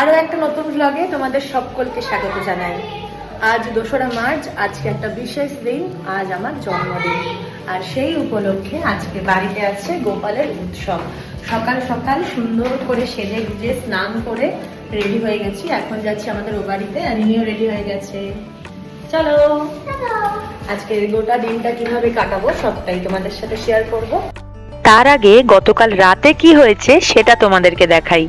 আরও একটা নতুন ব্লগে তোমাদের সকলকে স্বাগত জানাই। আজ দোসরা মার্চ, আজকে একটা বিশেষ দিন, আজ আমার জন্মদিন। আর সেই উপলক্ষে আজকে বাড়িতে আছে গোপালের উৎসব। সকাল সকাল সুন্দর করে সেজে গুজে, স্নান করে রেডি হয়ে গেছি। এখন যাচ্ছি আমাদের ও বাড়িতে আর ইনিও রেডি হয়ে গেছে। চলো! আজকে গোটা দিনটা কীভাবে কাটাবো সবটাই তোমাদের সাথে শেয়ার করব। তার আগে গতকাল রাতে কি হয়েছে সেটা তোমাদেরকে দেখাই।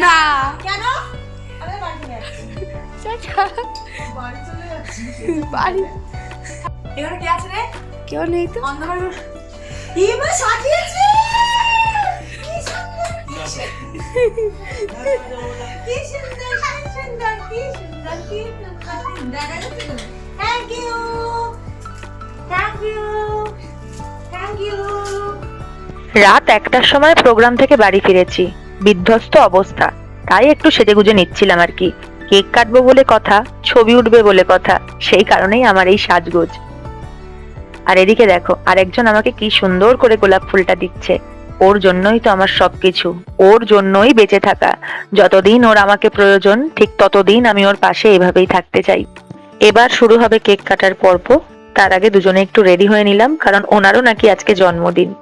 না। কেন? বাড়ি চলে যাচ্ছি বাড়ি চলে যাচ্ছি। বাড়ি। এখানে কে আছে রে? কেউ নেই তো। অন্ধকার এবার সাজিয়েছে! কি সুন্দর কি সুন্দর কি সুন্দর কি সুন্দর কি সুন্দর। দেখা যাচ্ছে তো thank you thank you thank you রাত একটার সময় প্রোগ্রাম থেকে বাড়ি ফিরেছি। বিধ্বস্ত অবস্থা। তাই একটু সেজেগুজে নিচ্ছিলাম আর কি। কেক কাটবো বলে কথা, ছবি উঠবে বলে কথা, সেই কারণেই আমার এই সাজগোজ। আর এদিকে দেখো, আরেকজন আমাকে কি সুন্দর করে গোলাপ ফুলটা দিচ্ছে। ওর জন্যই তো আমার সবকিছু। ওর জন্যই বেঁচে থাকা। যতদিন ওর আমাকে প্রয়োজন, ঠিক ততদিন আমি ওর পাশে এভাবেই থাকতে চাই। এবার শুরু হবে কেক কাটার পর্ব। তার আগে দুজনে একটু রেডি হয়ে নিলাম, কারণ ওনারও নাকি আজকে জন্মদিন।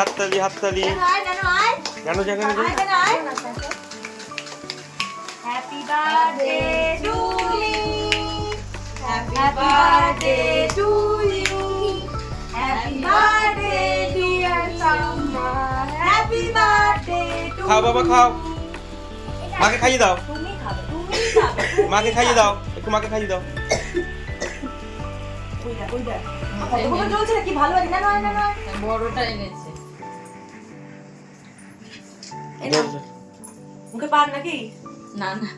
হাততালি হাততালি হাততালি। কেন আয় happy birthday to happy birthday to happy birthday dear Samma happy birthday to খাও বাবা খাও। মাকে খাইয়ে দাও। তুমি খাবে তুমি খাবে মাকে খাইয়ে দাও। একটু মাকে খাইয়ে দাও। ওই দেখ ওই দেখ। কতক্ষণ চলছে কি ভালো লাগে না না না না বড়টা এনেছে। মুখে পান নাকি? না না।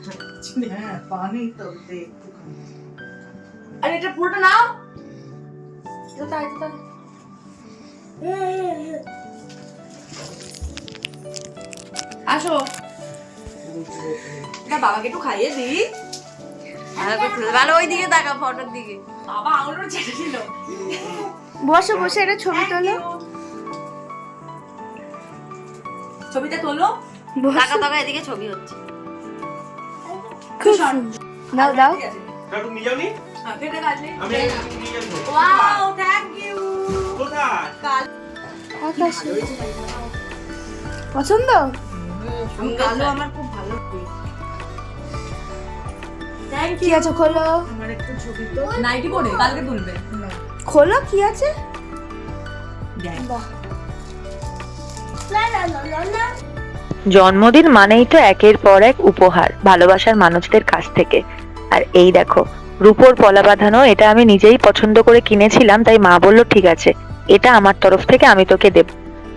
হ্যাঁ পানি তো দে একটুখানি। আরে এটা পুরোটা নাও। এটা তাই তো আসো। এটা বাবাকে একটু খাইয়ে দি। ভালো ওই দিকে তাকা ফটোর দিকে। বাবা আঙুলটা চেটে দিল। বসে বসে একটা ছবি তোলো। ছবিটা তোলো। তাকা তাকা এদিকে ছবি হচ্ছে। দাও হ্যাঁ, কেটে কাটলে আমি নিয়ে যাব। ওয়াও থ্যাংক ইউ কোথায়? কাল আকাশে পছন্দ? কালো আমার খুব ভালো থ্যাংক কি আছে খোলো। আমার একটু ছবি তো। নাইটি পরে কালকে তুলবে। খোলো কি আছে? জন্মদিন মানেই তো একের পর এক উপহার, ভালোবাসার মানুষদের কাছ থেকে। আর এই দেখো, রূপোর পলা বাঁধানো, এটা আমি নিজেই পছন্দ করে কিনেছিলাম, তাই মা বলল, ঠিক আছে, এটা আমার তরফ থেকে আমি তোকে দেব।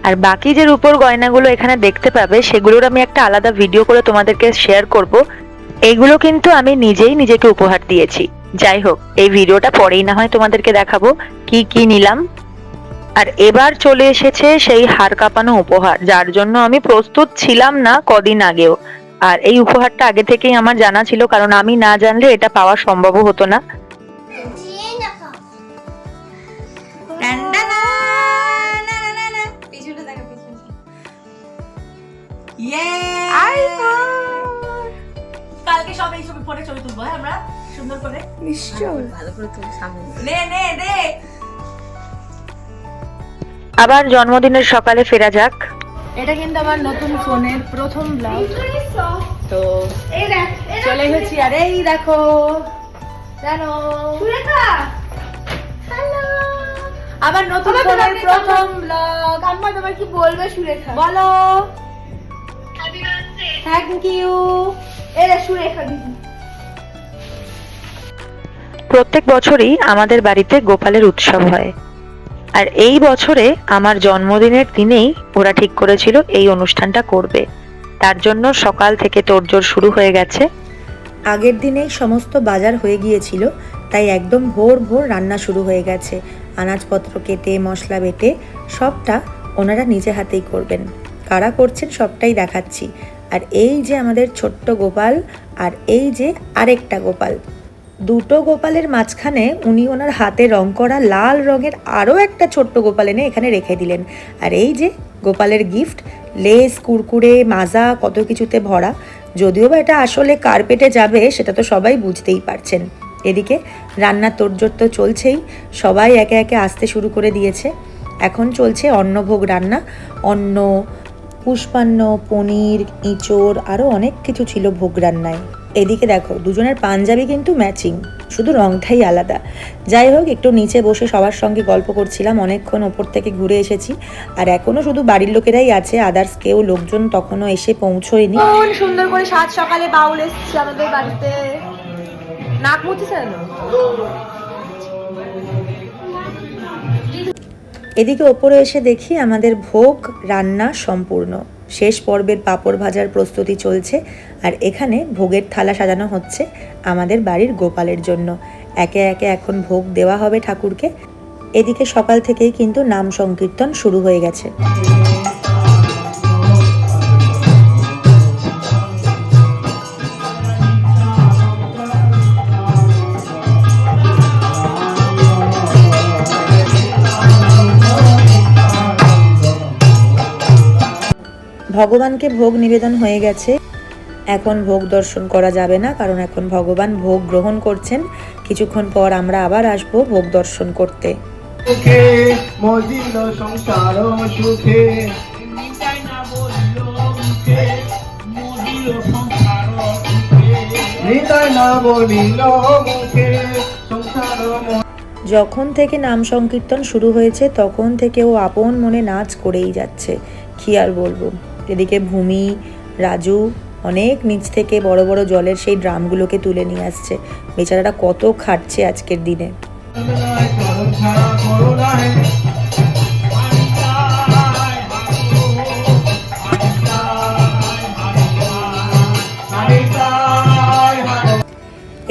আর বাকি যে রূপোর গয়নাগুলো এখানে দেখতে পাবে, সেগুলোর আমি একটা আলাদা ভিডিও করে তোমাদেরকে শেয়ার করব। এগুলো কিন্তু আমি নিজেই নিজেকে উপহার দিয়েছি। যাই হোক, এই ভিডিওটা পরেই না হয় তোমাদেরকে দেখাবো, কি কি নিলাম। আর এবার চলে এসেছে সেই হার কাঁপানো উপহার যার জন্য আমি প্রস্তুত ছিলাম না কদিন আগেও। আর এই উপহারটা আগে থেকেই আমার জানা ছিল কারণ আমি না জানলে এটা পাওয়া সম্ভবও হতো না। পিছনে দেখা পিছনে ইয়ে কালকে সব এই ফোনে ছবি তুলবো হ্যাঁ আমরা? সুন্দর করে। নিশ্চয়। ভালো করে সামনে। নে নে নে! আবার জন্মদিনের সকালে ফেরা যাক। এটা কিন্তু আমার নতুন ফোনের প্রথম ব্লগ তো চলে এসেছি। আর এই দেখো জানো? আবার নতুন ফোনের প্রথম ব্লগ আম্মা তোমার কি বলবে সুরেখা? বলো। থ্যাংক ইউ এরা সুরেখা দিদি। প্রত্যেক বছরই আমাদের বাড়িতে গোপালের উৎসব হয়। আর এই বছরে আমার জন্মদিনের দিনেই ওরা ঠিক করেছিল এই অনুষ্ঠানটা করবে। তার জন্য সকাল থেকে তোড়জোড় শুরু হয়ে গেছে। আগের দিনেই সমস্ত বাজার হয়ে গিয়েছিল, তাই একদম ভোর ভোর রান্না শুরু হয়ে গেছে। আনাজপত্র কেটে, মশলা বেটে, সবটা ওনারা নিজে হাতেই করবেন। কারা করছেন সবটাই দেখাচ্ছি। আর এই যে আমাদের ছোট্ট গোপাল, আর এই যে আরেকটা গোপাল দুটো গোপালের মাঝখানে উনি ওনার হাতে রং করা লাল রঙের আরও একটা ছোট্ট গোপাল এনে এখানে রেখে দিলেন। আর এই যে গোপালের গিফট, লেস, কুরকুরে, মাজা, কত কিছুতে ভরা, যদিও বা এটা আসলে কার্পেটে যাবে সেটা তো সবাই বুঝতেই পারছেন। এদিকে রান্নার তোড়জোড় তো চলছেই, সবাই একে একে আসতে শুরু করে দিয়েছে। এখন চলছে অন্নভোগ রান্না। অন্ন, পুষ্পান্ন, পনির, ইঁচড়, আরও অনেক কিছু ছিল ভোগ রান্নায়। এদিকে দেখো দুজনের পাঞ্জাবি কিন্তু ম্যাচিং শুধু রংটাই আলাদা। যাই হোক একটু নিচে বসে সবার সঙ্গে গল্প করছিলাম অনেকক্ষণ ওপর থেকে ঘুরে এসেছি আর এখনও শুধু বাড়ির লোকেরাই আছে আদার্স কেউ লোকজন তখনও এসে পৌঁছয়নি। সুন্দর করে সাত সকালে বাউল এসেছে আমাদের বাড়িতে। নাক মুছিস এদিকে ওপরে এসে দেখি আমাদের ভোগ রান্না সম্পূর্ণ। শেষ পর্বের পাঁপড় ভাজার প্রস্তুতি চলছে, আর এখানে ভোগের থালা সাজানো হচ্ছে আমাদের বাড়ির গোপালের জন্য। একে একে এখন ভোগ দেওয়া হবে ঠাকুরকে। এদিকে সকাল থেকেই কিন্তু নাম সংকীর্তন শুরু হয়ে গেছে। ভগবানকে ভোগ নিবেদন হয়ে গেছে। এখন ভোগ দর্শন করা যাবে না কারণ এখন ভগবান ভোগ গ্রহণ করছেন। কিছুক্ষণ পর আমরা আবার আসব ভোগ দর্শন করতে। যখন থেকে নাম সংকীর্তন শুরু হয়েছে তখন থেকে ও আপন মনে নাচ করেই যাচ্ছে। কি আর বলব? এদিকে ভূমি, রাজু অনেক নিচ থেকে বড় বড় জলের সেই ড্রামগুলোকে তুলে নিয়ে আসছে। বেচারাটা কত খাটছে আজকের দিনে।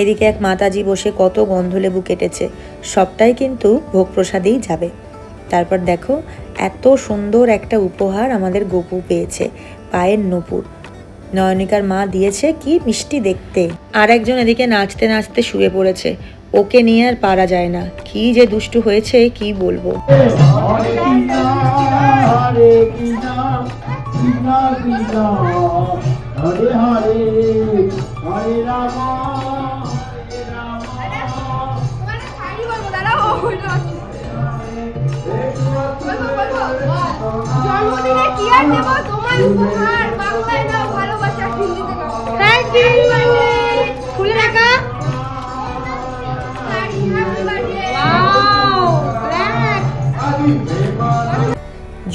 এদিকে এক মাতাজি বসে কত গন্ধলেবু কেটেছে। সবটাই কিন্তু ভোগ প্রসাদেই যাবে। তারপর দেখো, এত সুন্দর একটা উপহার আমাদের গপু পেয়েছে, পায়ের নপুর। নয়নিকার মা দিয়েছে কি মিষ্টি দেখতে। আর একজন এদিকে নাচতে নাচতে শুয়ে পড়েছে, ওকে নিয়ে আর পারা যায় না। কি যে দুষ্টু হয়েছে, কি বলব। হরে হরে হরে জন্মদিনে কি আর দেব? তোমার উপহার বাংলায় দাও ভালোবাসা হিন্দিতে দাও থ্যাংক ইউ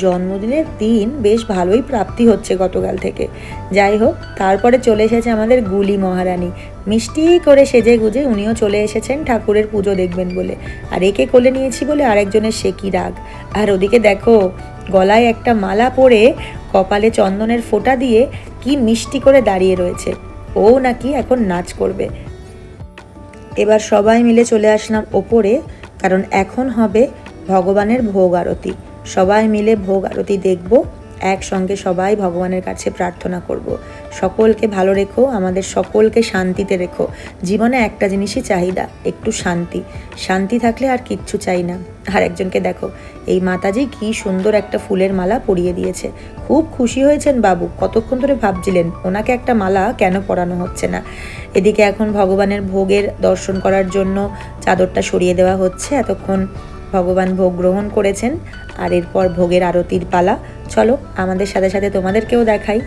জন্মদিনের দিন বেশ ভালোই প্রাপ্তি হচ্ছে গতকাল থেকে। যাই হোক, তারপরে চলে এসেছে আমাদের গুলি মহারানী। মিষ্টি করে সেজে গুজে উনিও চলে এসেছেন ঠাকুরের পুজো দেখবেন বলে। আর একে কোলে নিয়েছি বলে আরেকজনের সে কি রাগ? আর ওদিকে দেখো, গলায় একটা মালা পরে কপালে চন্দনের ফোঁটা দিয়ে কি মিষ্টি করে দাঁড়িয়ে রয়েছে। ও নাকি এখন নাচ করবে। এবার সবাই মিলে চলে আসলাম ওপরে, কারণ এখন হবে ভগবানের ভোগ আরতি। সবাই মিলে ভোগ আরতি দেখব, একসঙ্গে সবাই ভগবানের কাছে প্রার্থনা করব। সকলকে ভালো রেখো, আমাদের সকলকে শান্তিতে রেখো। জীবনে একটা জিনিসই চাহিদা, একটু শান্তি। শান্তি থাকলে আর কিচ্ছু চাই না। আর একজনকে দেখো, এই মাতাজি কি সুন্দর একটা ফুলের মালা পরিয়ে দিয়েছে। খুব খুশি হয়েছেন বাবু, কতক্ষণ ধরে ভাবছিলেন, ওনাকে একটা মালা কেন পরানো হচ্ছে না? এদিকে এখন ভগবানের ভোগের দর্শন করার জন্য চাদরটা সরিয়ে দেওয়া হচ্ছে, এতক্ষণ ভগবান ভোগ গ্রহণ করেছেন, আর এরপর ভোগের আরতির পালা। চলো, আমাদের সাথে সাথে তোমাদেরকেও দেখাই।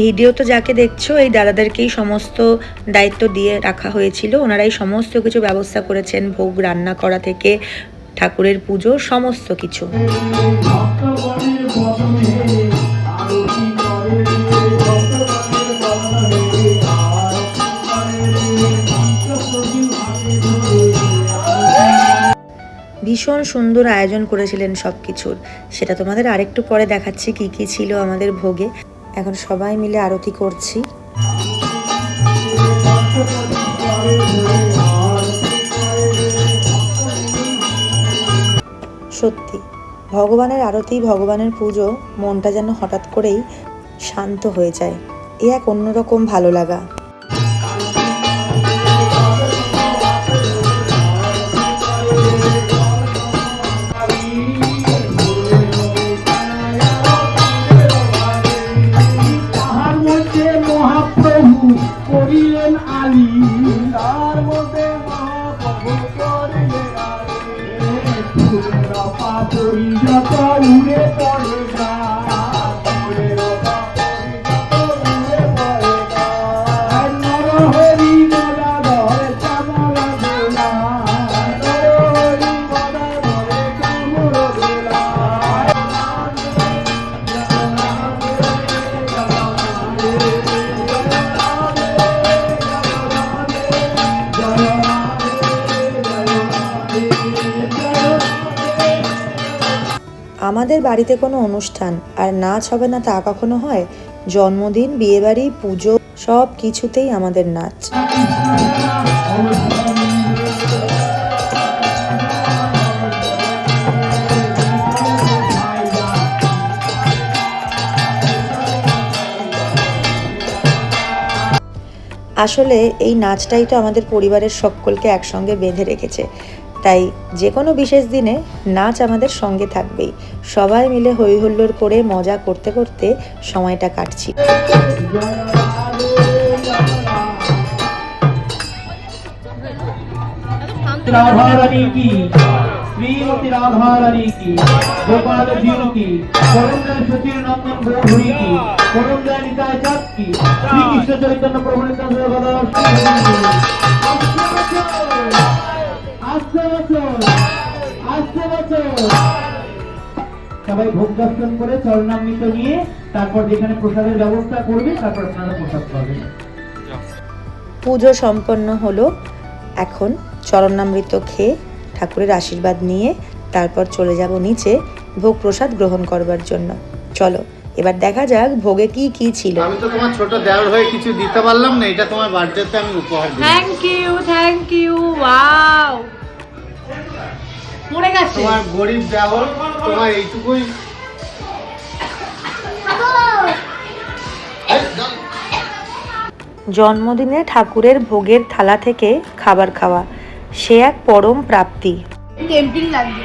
ভিডিও তো যাকে দেখছ, এই দাদাদেরকেই সমস্ত দায়িত্ব দিয়ে রাখা হয়েছিল। ওনারাই সমস্ত কিছু ব্যবস্থা করেছেন, ভোগ রান্না করা থেকে, ঠাকুরের পুজো, সমস্ত কিছু। ভীষণ সুন্দর আয়োজন করেছিলেন সব কিছুর সেটা তোমাদের আরেকটু পরে দেখাচ্ছি কি কি ছিল আমাদের ভোগে। এখন সবাই মিলে আরতি করছি। সত্যি, ভগবানের আরতি, ভগবানের পুজো, মনটা যেন হঠাৎ করেই শান্ত হয়ে যায়। এ এক অন্যরকম ভালো লাগা। চাপা দড়ি যত উড়ে পড়ে যায় আমাদের বাড়িতে কোনো অনুষ্ঠান আর নাচ হবে না তা কখনো হয়? জন্মদিন, বিয়েবাড়ি, পুজো, সব কিছুতেই আমাদের নাচ। আসলে এই নাচটাই তো আমাদের পরিবারের সকলকে একসঙ্গে বেঁধে রেখেছে। তাই যে কোনো বিশেষ দিনে নাচ আমাদের সঙ্গে থাকবেই। সবাই মিলে হই হুল্লোড় করে মজা করতে করতে সময়টা কাটছি। কি? গোপাল কি? নন্দন কি? কি? চৈতন্য প্রভু নিতান্ত সবাই ভোগ দর্শন করে চরণামৃত নিয়ে তারপর যেখানে প্রসাদের ব্যবস্থা করবে তারপর আপনারা প্রসাদ পাবেন। পুজো সম্পন্ন হলো এখন। চরণামৃত খেয়ে ঠাকুরের আশীর্বাদ নিয়ে তারপর চলে যাব নিচে ভোগ প্রসাদ গ্রহণ করবার জন্য। চলো এবার দেখা যাক ভোগে কি কি ছিল। আমি তো তোমার ছোট দেওয়ার হয়ে কিছু দিতে পারলাম না এটা তোমার বার্থডেতে আমি উপহার দিই thank you thank you wow মরে গেছে। তোমার গরিব দেওয়ার তোমার এইটুকুই। জন্মদিনে ঠাকুরের ভোগের থালা থেকে খাবার খাওয়া সে এক পরম প্রাপ্তি। লাগছে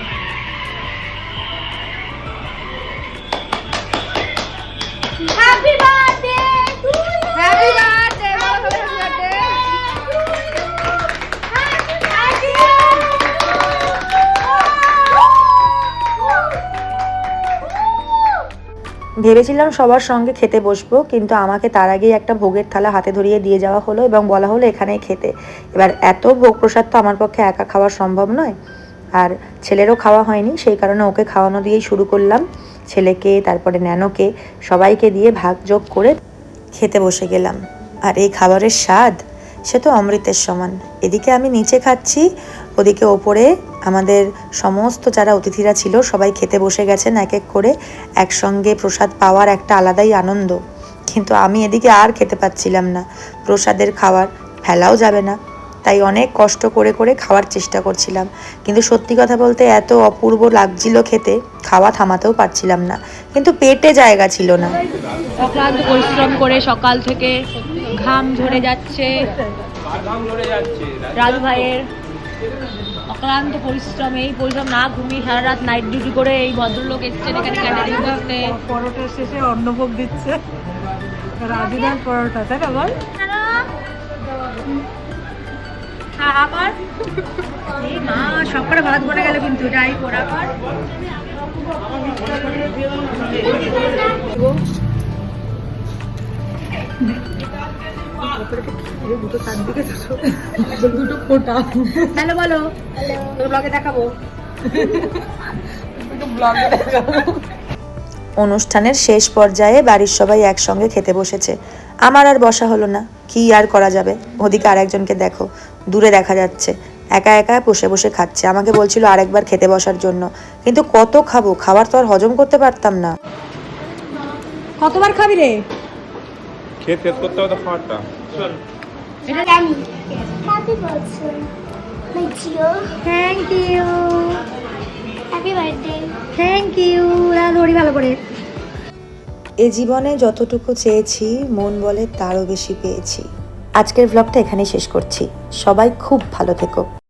ভেবেছিলাম সবার সঙ্গে খেতে বসবো, কিন্তু আমাকে তার আগেই একটা ভোগের থালা হাতে ধরিয়ে দিয়ে যাওয়া হলো এবং বলা হলো এখানেই খেতে। এবার এত ভোগ প্রসাদ তো আমার পক্ষে একা খাওয়া সম্ভব নয়। আর ছেলেরও খাওয়া হয়নি, সেই কারণে ওকে খাওয়ানো দিয়েই শুরু করলাম। ছেলেকে, তারপরে ন্যানোকে, সবাইকে দিয়ে ভাগ যোগ করে খেতে বসে গেলাম। আর এই খাবারের স্বাদ, সে তো অমৃতের সমান। এদিকে আমি নিচে খাচ্ছি ওদিকে ওপরে আমাদের সমস্ত যারা অতিথিরা ছিল সবাই খেতে বসে গেছেন এক এক করে একসঙ্গে প্রসাদ পাওয়ার একটা আলাদাই আনন্দ। কিন্তু আমি এদিকে আর খেতে পাচ্ছিলাম না। প্রসাদের খাওয়ার ফেলাও যাবে না। তাই অনেক কষ্ট করে করে খাওয়ার চেষ্টা করছিলাম। কিন্তু সত্যি কথা বলতে এত অপূর্ব লাগছিল খেতে খাওয়া থামাতেও পারছিলাম না। কিন্তু পেটে জায়গা ছিল না। অক্লান্ত পরিশ্রম করে সকাল থেকে ঘাম ঝরে যাচ্ছে। রাজু ভাইয়ের অক্লান্ত পরিশ্রম এই পরিশ্রম না ঘুমিয়ে সারা রাত নাইট ডিউটি করে এই ভদ্রলোক এসছেন এখানে ক্যাটারিং করতে। পরোটা শেষে অন্নভোগ দিচ্ছে। রাজুদার পরোটা তাই না বল? হ্যাঁ আবার এই মা সব করে ভাত বনে গেল কিন্তু হ্যালো বলো। ব্লগে দেখাবো। অনুষ্ঠানের শেষ পর্যায়ে বাড়ির সবাই একসঙ্গে খেতে বসেছে। আমার আর বসা হলো না। কি আর করা যাবে? ওদিকে আরেকজনকে দেখো। দূরে দেখা যাচ্ছে। একা একা বসে বসে খাচ্ছে। আমাকে বলছিল আরেকবার খেতে বসার জন্য। কিন্তু কত খাব? খাবার তো আর হজম করতে পারতাম না। কতবার খাবি রে? খেয়ে শেষ করতে হবে তো খাবারটা। Thank you happy birthday thank you ধরি ভালো করে। এ জীবনে যতটুকু চেয়েছি মন বলে তারও বেশি পেয়েছি। আজকের ব্লগটা এখানেই শেষ করছি। সবাই খুব ভালো থেকো।